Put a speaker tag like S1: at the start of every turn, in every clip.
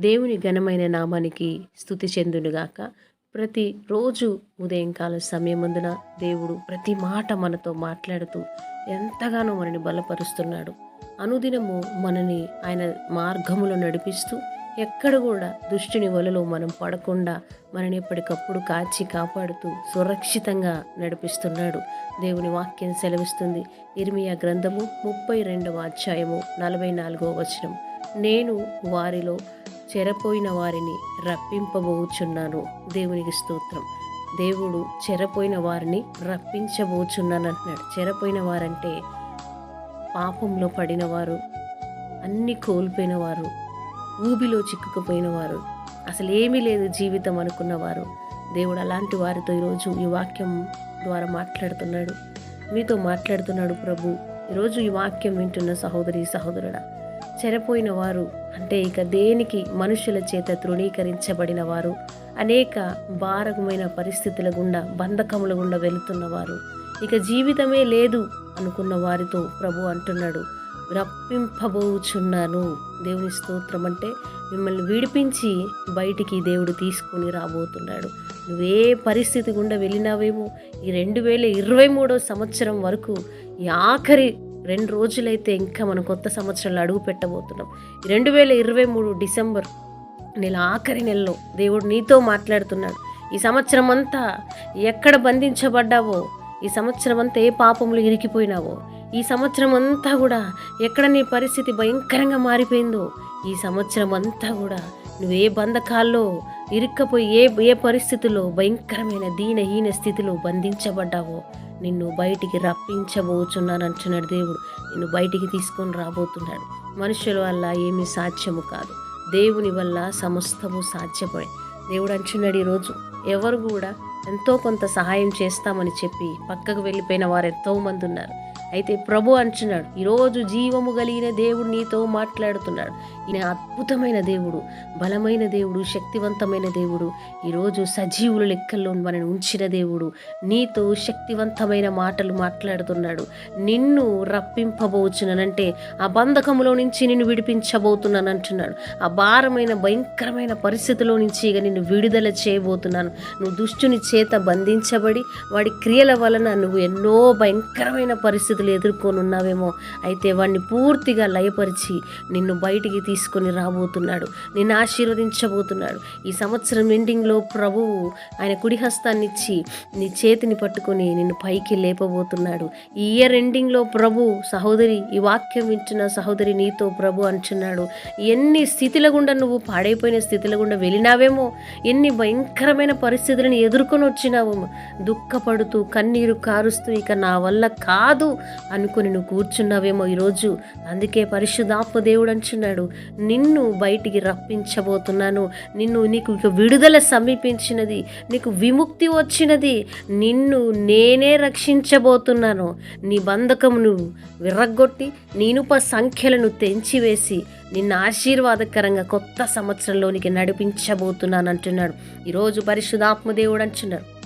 S1: దేవుని ఘనమైన నామానికి స్థుతి చెందునుగాక. ప్రతి రోజు ఉదయంకాల సమయమందున దేవుడు ప్రతి మాట మనతో మాట్లాడుతూ ఎంతగానో మనని బలపరుస్తున్నాడు. అనుదినము మనని ఆయన మార్గములో నడిపిస్తూ ఎక్కడ కూడా దుష్టుని వలలో మనం పడకుండా మనని ఎప్పటికప్పుడు కాచి కాపాడుతూ సురక్షితంగా నడిపిస్తున్నాడు. దేవుని వాక్యం సెలవిస్తుంది. ఇర్మియా గ్రంథము ముప్పై రెండవ అధ్యాయము నలభై నాలుగవ వచనం. నేను వారిలో చెరపోయిన వారిని రప్పింపబోచున్నాను. దేవునికి స్తోత్రం. దేవుడు చెరపోయిన వారిని రప్పించబోచున్నాను అంటున్నాడు చెరపోయిన వారంటే పాపంలో పడిన వారు అన్ని కోల్పోయిన వారు ఊబిలో చిక్కుకుపోయిన వారు అసలు ఏమీ లేదు జీవితం అనుకున్నవారు. దేవుడు అలాంటి వారితో ఈరోజు ఈ వాక్యం ద్వారా మాట్లాడుతున్నాడు. మీతో మాట్లాడుతున్నాడు ప్రభు. ఈరోజు ఈ వాక్యం వింటున్న సహోదరి సహోదరుడా చెరపోయిన వారు అంటే ఇక దేనికి మనుషుల చేత తృణీకరించబడిన వారు అనేక భారకమైన పరిస్థితుల గుండా బంధకముల గుండా వెళుతున్నవారు. ఇక జీవితమే లేదు అనుకున్న వారితో ప్రభు అంటున్నాడు. రప్పింపబోచున్నాను. దేవుని స్తోత్రం అంటే మిమ్మల్ని విడిపించి బయటికి దేవుడు తీసుకొని రాబోతున్నాడు. నువ్వే పరిస్థితి గుండా వెళ్ళినావేమో? ఈ రెండు వేల ఇరవై మూడో సంవత్సరం వరకు ఈ ఆఖరి రెండు రోజులైతే ఇంకా మనం కొత్త సంవత్సరంలో అడుగు పెట్టబోతున్నాం. రెండు వేల ఇరవై మూడు డిసెంబర్ నెల ఆఖరి నెలలో దేవుడు నీతో మాట్లాడుతున్నాడు. ఈ సంవత్సరం అంతా ఎక్కడ బంధించబడ్డావో ఈ సంవత్సరం అంతా ఏ పాపంలో ఇరికిపోయినావో ఈ సంవత్సరం అంతా కూడా ఎక్కడ నీ పరిస్థితి భయంకరంగా మారిపోయిందో ఈ సంవత్సరం అంతా కూడా నువ్వు ఏ బంధకాల్లో ఇరుక్కపోయి ఏ ఏ పరిస్థితిలో భయంకరమైన దీనహీన స్థితిలో బంధించబడ్డావో నిన్ను బయటికి రప్పించబోచున్నానంటున్నాడు దేవుడు. నిన్ను బయటికి తీసుకొని రాబోతున్నాడు. మనుషుల వల్ల ఏమీ సాధ్యము కాదు. దేవుని వల్ల సమస్తము సాధ్యమే. దేవుడు అంటున్నాడు ఈరోజు ఎవరు కూడా ఎంతో కొంత సహాయం చేస్తామని చెప్పి పక్కకు వెళ్ళిపోయిన వారు ఎంతో మంది ఉన్నారు. అయితే ప్రభు అంటున్నాడు ఈరోజు జీవము కలిగిన దేవుడు నీతో మాట్లాడుతున్నాడు. ఈయన అద్భుతమైన దేవుడు బలమైన దేవుడు శక్తివంతమైన దేవుడు. ఈరోజు సజీవుల లెక్కల్లో మనని ఉంచిన దేవుడు. నీతో శక్తివంతమైన మాటలు మాట్లాడుతున్నాడు. నిన్ను రప్పింపబోచునంటే ఆ బంధకములో నుంచి నిన్ను విడిపించబోతున్నాను అంటున్నాడు. ఆ భారమైన భయంకరమైన పరిస్థితిలో నుంచి ఇక నిన్ను విడుదల చేయబోతున్నాను. నువ్వు దుష్టుని చేత బంధించబడి వాడి క్రియల వలన నువ్వు ఎన్నో భయంకరమైన పరిస్థితులు ఎదుర్కొని ఉన్నావేమో అయితే వాడిని పూర్తిగా లయపరిచి నిన్ను బయటికి తీసుకొని రాబోతున్నాడు. నిన్ను ఆశీర్వదించబోతున్నాడు. ఈ సంవత్సరం ఎండింగ్లో ప్రభువు ఆయన కుడిహస్తాన్ని ఇచ్చి నీ చేతిని పట్టుకొని నిన్ను పైకి లేపబోతున్నాడు. ఈ ఇయర్ ఎండింగ్లో ప్రభు సహోదరి ఈ వాక్యం ఇచ్చిన సహోదరి నీతో ప్రభు అంటున్నాడు. ఎన్ని స్థితిల గుండా నువ్వు పాడైపోయిన స్థితిల గుండా వెళ్ళినావేమో ఎన్ని భయంకరమైన పరిస్థితులను ఎదుర్కొని వచ్చినావేమో దుఃఖపడుతూ కన్నీరు కారుస్తూ ఇక నా వల్ల కాదు. అనుకుని నువ్వు కూర్చున్నావేమో ఈరోజు. అందుకే పరిశుద్ధాత్మ దేవుడు అంటున్నాడు నిన్ను బయటికి రప్పించబోతున్నాను. నిన్ను నీకు ఇక విడుదల సమీపించినది నీకు విముక్తి వచ్చినది. నిన్ను నేనే రక్షించబోతున్నాను. నీ బంధకమును విర్రగొట్టి నీనుప సంఖ్యలను తెంచివేసి నిన్ను ఆశీర్వాదకరంగా కొత్త సంవత్సరంలోనికి నడిపించబోతున్నాను అంటున్నాడు. ఈరోజు పరిశుధాత్మ దేవుడు అంటున్నాడు.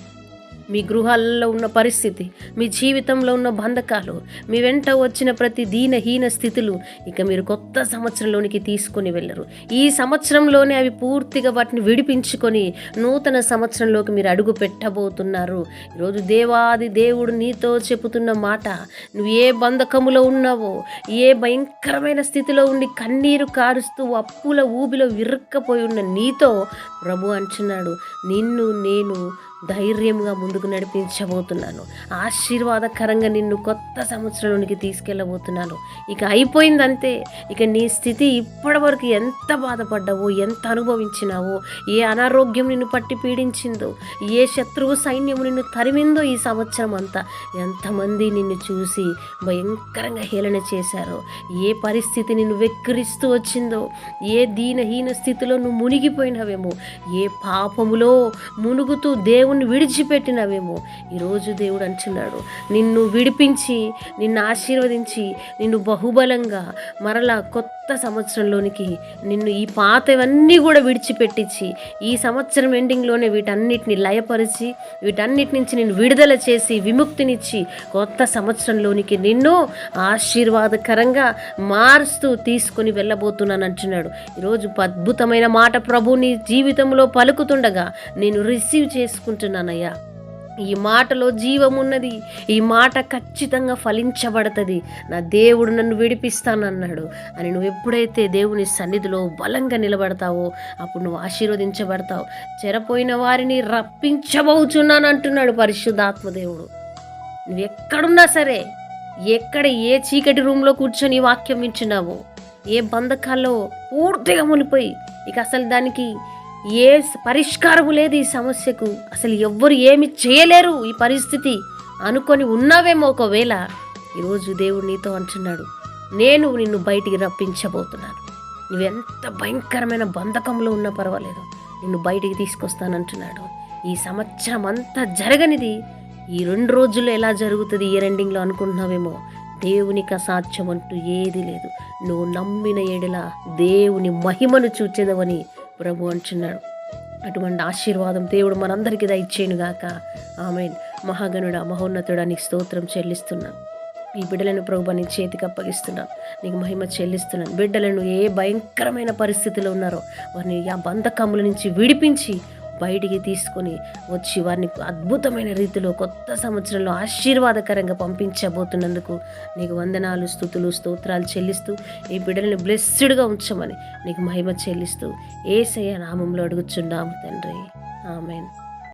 S1: మీ గృహాలలో ఉన్న పరిస్థితి మీ జీవితంలో ఉన్న బంధకాలు మీ వెంట వచ్చిన ప్రతి దీనహీన స్థితులు ఇక మీరు కొత్త సంవత్సరంలోనికి తీసుకొని వెళ్ళరు. ఈ సంవత్సరంలోనే అవి పూర్తిగా వాటిని విడిపించుకొని నూతన సంవత్సరంలోకి మీరు అడుగు పెట్టబోతున్నారు. ఈరోజు దేవాది దేవుడు నీతో చెబుతున్న మాట నువ్వు ఏ బంధకములో ఉన్నావో ఏ భయంకరమైన స్థితిలో ఉండి కన్నీరు కారుస్తూ అప్పుల ఊబిలో విరక్కపోయి ఉన్న నీతో ప్రభు అంటున్నాడు నిన్ను నేను ధైర్యంగా ముందుకు నడిపించబోతున్నాను. ఆశీర్వాదకరంగా నిన్ను కొత్త సంవత్సరంలోనికి తీసుకెళ్ళబోతున్నాను. ఇక అయిపోయిందంతే. ఇక నీ స్థితి ఇప్పటి వరకు ఎంత బాధపడ్డావో ఎంత అనుభవించినావో ఏ అనారోగ్యం నిన్ను పట్టి పీడించిందో ఏ శత్రువు సైన్యము నిన్ను తరిమిందో ఈ సంవత్సరం అంతా ఎంతమంది నిన్ను చూసి భయంకరంగా హేళన చేశారో ఏ పరిస్థితి నిన్ను వెక్కిరిస్తూ వచ్చిందో ఏ దీనహీన స్థితిలో నువ్వు మునిగిపోయినావేమో ఏ పాపములో మునుగుతూ దేవుని దేవుణ్ణి విడిచిపెట్టినవేమో. ఈరోజు దేవుడు అంటున్నాడు నిన్ను విడిపించి నిన్ను ఆశీర్వదించి నిన్ను బహుబలంగా మరలా కొత్త కొత్త సంవత్సరంలోనికి నిన్ను ఈ పాతవన్నీ కూడా విడిచిపెట్టించి ఈ సంవత్సరం ఎండింగ్లోనే వీటన్నిటిని లయపరిచి వీటన్నిటి నుంచి నేను విడుదల చేసి విముక్తినిచ్చి కొత్త సంవత్సరంలోనికి నిన్ను ఆశీర్వాదకరంగా మారుస్తూ తీసుకొని వెళ్ళబోతున్నాను అంటున్నాడు. ఈరోజు అద్భుతమైన మాట ప్రభు నీ జీవితంలో పలుకుతుండగా నేను రిసీవ్ చేసుకుంటున్నానయ్యా. ఈ మాటలో జీవమున్నది. ఈ మాట ఖచ్చితంగా ఫలించబడుతుంది. నా దేవుడు నన్ను విడిపిస్తానన్నాడు. అని నువ్వు ఎప్పుడైతే దేవుని సన్నిధిలో బలంగా నిలబడతావో అప్పుడు నువ్వు ఆశీర్వదించబడతావు. చెరపోయిన వారిని రప్పించబోచున్నాను అంటున్నాడు పరిశుద్ధాత్మ దేవుడు. నువ్వు ఎక్కడున్నా సరే ఎక్కడ ఏ చీకటి రూమ్లో కూర్చొని వాక్యం ఇచ్చినావో ఏ బంధకాల్లో పూర్తిగా మునిపోయి ఇక అసలు దానికి ఏ పరిష్కారము లేదు ఈ సమస్యకు. అసలు ఎవ్వరు ఏమి చేయలేరు ఈ పరిస్థితి. అనుకొని ఉన్నావేమో ఒకవేళ ఈరోజు దేవుడు నీతో అంటున్నాడు నేను నిన్ను బయటికి రప్పించబోతున్నాను. నువ్వెంత భయంకరమైన బంధకంలో ఉన్నా పర్వాలేదు. నిన్ను బయటికి తీసుకొస్తానంటున్నాడు. ఈ సంవత్సరం అంతా జరగనిది. ఈ రెండు రోజుల్లో ఎలా జరుగుతుంది ఈ రెండింగ్లో అనుకుంటున్నావేమో? దేవునికి అసాధ్యం అంటూ ఏది లేదు. నువ్వు నమ్మిన ఎడల దేవుని మహిమను చూచేదవని ప్రభు అంటున్నాడు అటువంటి ఆశీర్వాదం దేవుడు మనందరికీ దయచేయునుగాక ఆమె మహాగణుడ మహోన్నతుడా నీకు స్తోత్రం చెల్లిస్తున్నాను ఈ బిడ్డలను ప్రభు నీ చేతికి అప్పగిస్తున్నాను నీకు మహిమ చెల్లిస్తున్నాను బిడ్డలను ఏ భయంకరమైన పరిస్థితిలో ఉన్నారో వారిని ఆ బంధకముల నుంచి విడిపించి బయటికి తీసుకొని వచ్చి వారిని అద్భుతమైన రీతిలో కొత్త సంవత్సరంలో ఆశీర్వాదకరంగా పంపించబోతున్నందుకు నీకు వందనాలు స్థుతులు స్తోత్రాలు చెల్లిస్తూ ఈ బిడ్డలను బ్లెస్స్డ్గా ఉంచమని నీకు మహిమ చెల్లిస్తూ ఏసయ్య నామంలో అడుగుచున్నాము తండ్రి. ఆమెన్.